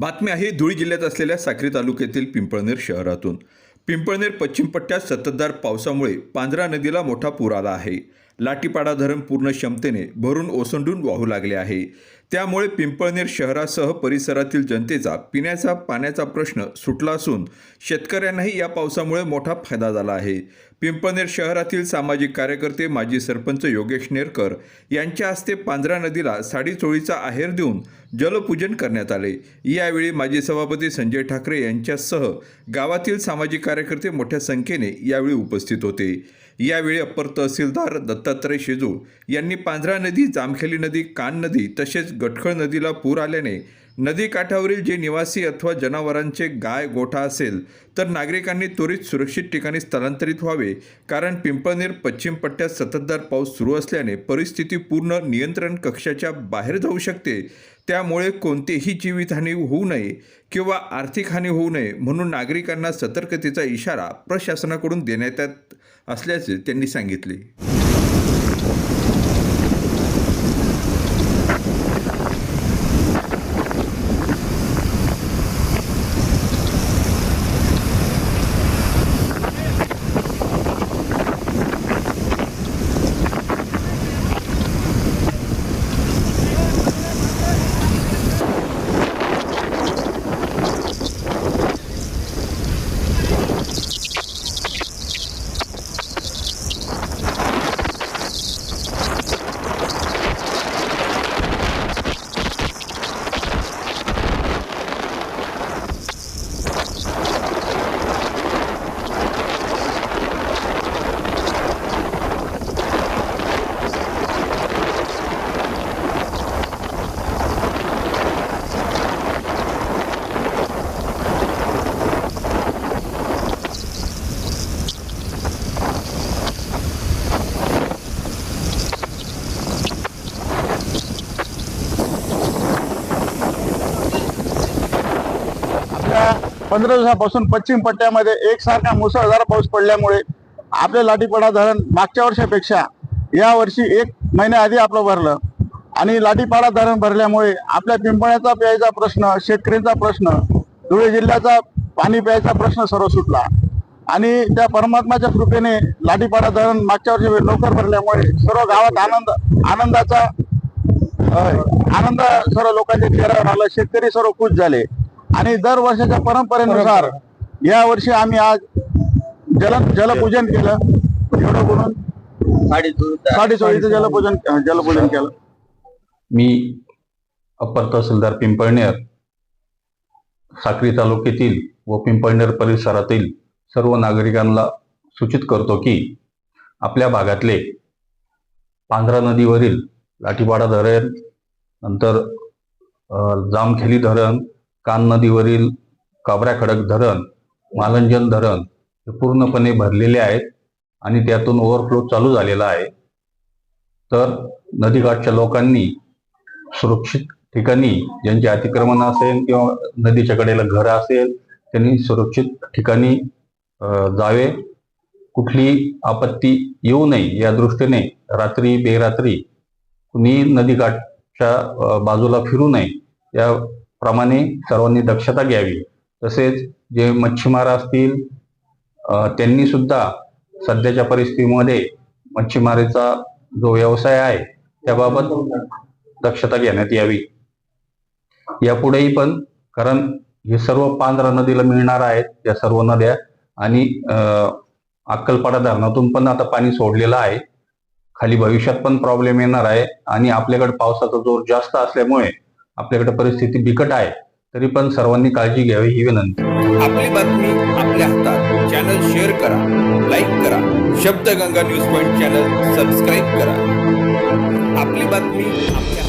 बातमी आहे धुळे जिल्ह्यात असलेल्या साक्री तालुक्यातील पिंपळनेर शहरातून. पिंपळनेर पश्चिम पट्ट्यात सततधार पावसामुळे पांझरा नदीला मोठा पूर आला आहे. लाटीपाडा धरण पूर्ण क्षमतेने भरून ओसंडून वाहू लागले आहे. त्यामुळे पिंपळनेर शहरासह परिसरातील जनतेचा पिण्याचा पाण्याचा प्रश्न सुटला असून शेतकऱ्यांनाही या पावसामुळे मोठा फायदा झाला आहे. पिंपळनेर शहरातील सामाजिक कार्यकर्ते माजी सरपंच योगेश नेरकर यांच्या हस्ते पांझरा नदीला साडीचोळीचा आहेर देऊन जलपूजन करण्यात आले. यावेळी माजी सभापती संजय ठाकरे यांच्यासह गावातील सामाजिक कार्यकर्ते मोठ्या संख्येने यावेळी उपस्थित होते. यावेळी अप्पर तहसीलदार दत्तात्रय शिजू. यांनी पांझरा नदी जामखेली नदी कान नदी तसेच गटखळ नदीला पूर आल्याने नदी काठावरील जे निवासी अथवा जनावरांचे गाय गोठा असेल तर नागरिकांनी त्वरित सुरक्षित ठिकाणी स्थलांतरित व्हावे. कारण पिंपळनेर पश्चिम पट्ट्यात सततधार पाऊस सुरू असल्याने परिस्थिती पूर्ण नियंत्रण कक्षाच्या बाहेर जाऊ शकते. त्यामुळे कोणतीही जीवितहानी होऊ नये किंवा आर्थिक हानी होऊ नये म्हणून नागरिकांना सतर्कतेचा इशारा प्रशासनाकडून देण्यात येत असल्याचे त्यांनी सांगितले. पंधरा दिवसापासून पश्चिम पट्ट्यामध्ये एकसारखा मुसळधार पाऊस पडल्यामुळे आपले लाठीपाडा धरण मागच्या वर्षापेक्षा या वर्षी एक महिन्याआधी आपलं भरलं. आणि लाठीपाडा धरण भरल्यामुळे आपल्या पिंपळ्याचा प्यायचा प्रश्न शेतकऱ्यांचा प्रश्न धुळे जिल्ह्याचा पाणी प्यायचा प्रश्न सर्व सुटला. आणि त्या परमात्माच्या कृपेने लाठीपाडा धरण मागच्या वर्षी लवकर भरल्यामुळे सर्व गावात आनंद आनंदाचा आनंद सर्व लोकांच्या चेहऱ्यावर आला. शेतकरी सर्व खुश झाले. आणि दर वर्षाच्या परंपरेनुसार या वर्षी आम्ही आज जल जलपूजन केलं. एवढं बोलून साडेचोळीचं जलपूजन जलपूजन केलं. मी अप्पर तहसीलदार पिंपळनेर साक्री तालुक्यातील व पिंपळनेर परिसरातील सर्व नागरिकांना सूचित करतो की आपल्या भागातले पांढरा नदीवरील लाठीपाडा धरण नंतर जामखेली धरण कान नदीवरील काबरा खडक धरण मालंजन धरण हे पूर्णपणे भरलेले आहेत आणि त्यातून ओव्हरफ्लो चालू झालेला आहे. तर नदीकाठच्या लोकांनी सुरक्षित ठिकाणी ज्यांचे अतिक्रमण असेल किंवा नदीच्या कडेला घर असेल त्यांनी सुरक्षित ठिकाणी जावे. कुठली आपत्ती येऊ नये या दृष्टीने रात्री बेरात्री कुणी नदीकाठच्या बाजूला फिरू नये या प्रमाणे सर्वांनी दक्षता घ्यावी. तसेच जे मच्छीमार असतील त्यांनी सुद्धा सध्याच्या परिस्थितीमध्ये मच्छीमारीचा जो व्यवसाय आहे त्याबाबत दक्षता घेण्यात यावी. यापुढेही पण कारण हे सर्व पांढरा नदीला मिळणार आहेत या सर्व नद्या आणि अक्कलपाडा धरणातून पण आता पाणी सोडलेलं आहे. खाली भविष्यात पण प्रॉब्लेम येणार आहे आणि आपल्याकडे पावसाचा जोर जास्त असल्यामुळे आपल्याकडे परिस्थिती बिकट आहे तरी पण सर्वांनी काळजी घ्यावी ही विनंती. आपली बातमी आपल्या हातात. चॅनल शेअर करा लाईक करा. Shabdganga news point channel subscribe करा. आपली बातमी आपल्या